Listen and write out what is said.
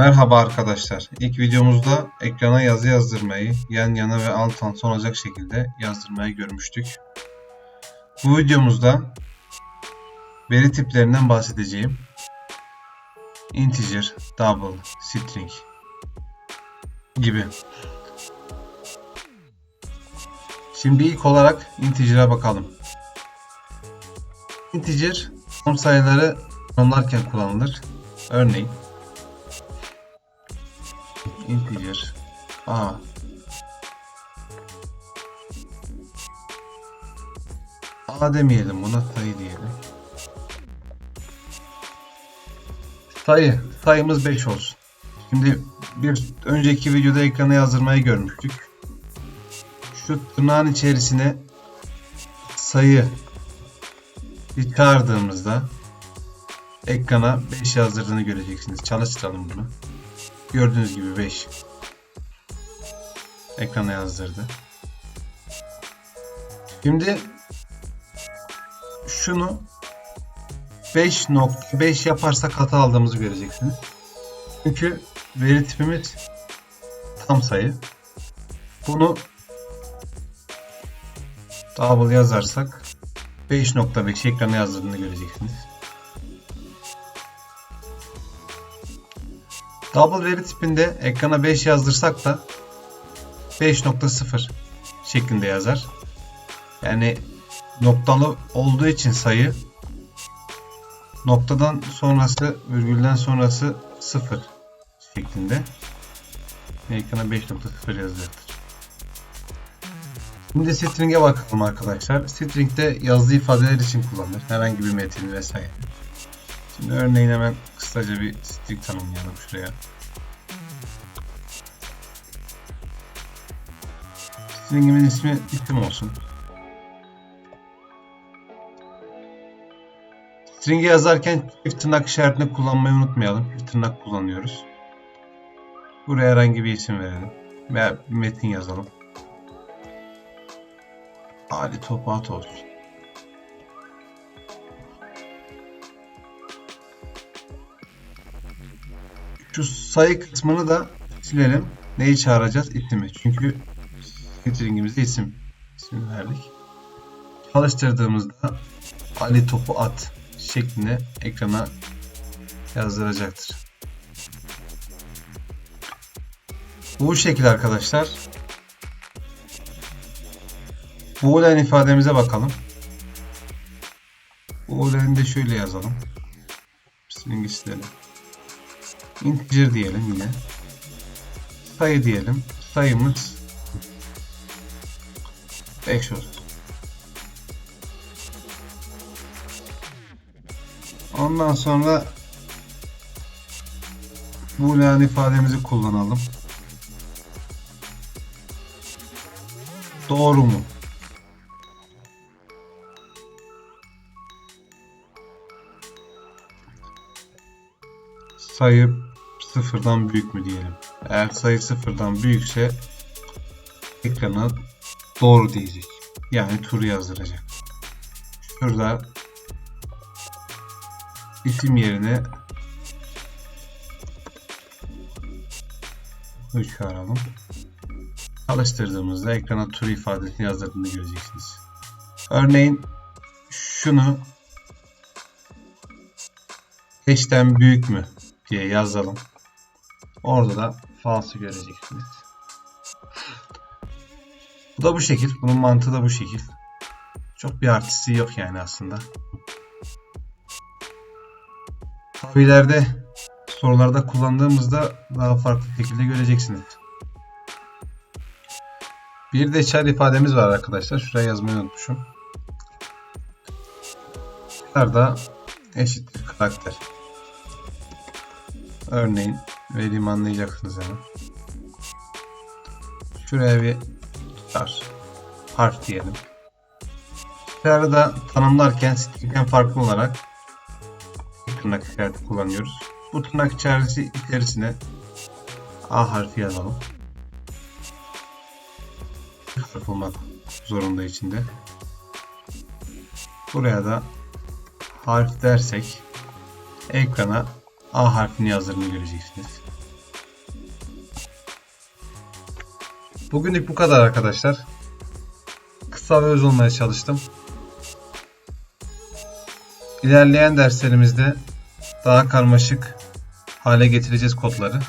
Merhaba arkadaşlar. İlk videomuzda ekrana yazı yazdırmayı yan yana ve alt alta olacak şekilde yazdırmayı görmüştük. Bu videomuzda veri tiplerinden bahsedeceğim. Integer, double, string gibi. Şimdi ilk olarak integer'a bakalım. Integer tam sayıları tanımlarken kullanılır. Örneğin integer a a demeyelim buna sayı diyelim. Sayı. Sayımız 5 olsun. Şimdi bir önceki videoda ekrana yazdırmayı görmüştük. Şu tırnağın içerisine sayı çıkardığımızda ekrana 5 yazdırdığını göreceksiniz. Çalıştıralım bunu. Gördüğünüz gibi 5. Ekrana yazdırdı. Şimdi şunu 5.5 yaparsak hata aldığımızı göreceksiniz. Çünkü veri tipimiz tam sayı. Bunu double yazarsak 5.5 ekrana yazdırdığını göreceksiniz. Double veri tipinde ekrana 5 yazdırsak da 5.0 şeklinde yazar. Yani noktalı olduğu için sayı noktadan sonrası virgülden sonrası 0 şeklinde ekrana 5.0 yazacaktır. Şimdi string'e bakalım arkadaşlar. String'de yazılı ifadeler için kullanılır. Herhangi bir metin vesaire. Şimdi örneğin hemen kısaca bir string tanımlayalım şuraya. String'imin ismi isim olsun. String'i yazarken çift tırnak işaretini kullanmayı unutmayalım. Çift tırnak kullanıyoruz. Buraya herhangi bir isim verelim. Veya metin yazalım. Ali Topat olsun. Şu sayı kısmını da silelim. Neyi çağıracağız? İsmi. Çünkü stringimizde isim. İsmini verdik. Çalıştırdığımızda Ali topu at şeklinde ekrana yazdıracaktır. Bu şekilde arkadaşlar. Boolean ifademize bakalım. Boolean'i de şöyle yazalım. String istedim. Integer diyelim yine. Sayı diyelim. Sayımız 5 olsun. Ondan sonra boolean ifademizi kullanalım. Doğru mu? Sayı sıfırdan büyük mü diyelim. Eğer sayı sıfırdan büyükse ekrana doğru diyecek. Yani true yazdıracak. Şurada isim yerine 3 çağıralım. Çalıştırdığımızda ekrana true ifadesini yazdırdığını göreceksiniz. Örneğin şunu 5'ten büyük mü diye yazalım. Orada da false göreceksiniz. Bu da bu şekil. Bunun mantığı da bu şekil. Çok bir artısı yok yani aslında. Tabi ileride sorularda kullandığımızda daha farklı şekilde göreceksiniz. Bir de char ifademiz var arkadaşlar. Şuraya yazmayı unutmuşum. Char eşittir karakter. Örneğin vereyim anlayacaksınız hemen. Şuraya bir char harf diyelim. Char'ı da tanımlarken string'den farklı olarak tırnak işareti kullanıyoruz. Bu tırnak içerisi içerisine A harfi yazalım. Harf olmak zorunda içinde. Buraya da harf dersek ekrana A harfini yazdığını göreceksiniz. Bugünlük bu kadar arkadaşlar. Kısa ve öz olmaya çalıştım. İlerleyen derslerimizde daha karmaşık hale getireceğiz kodları.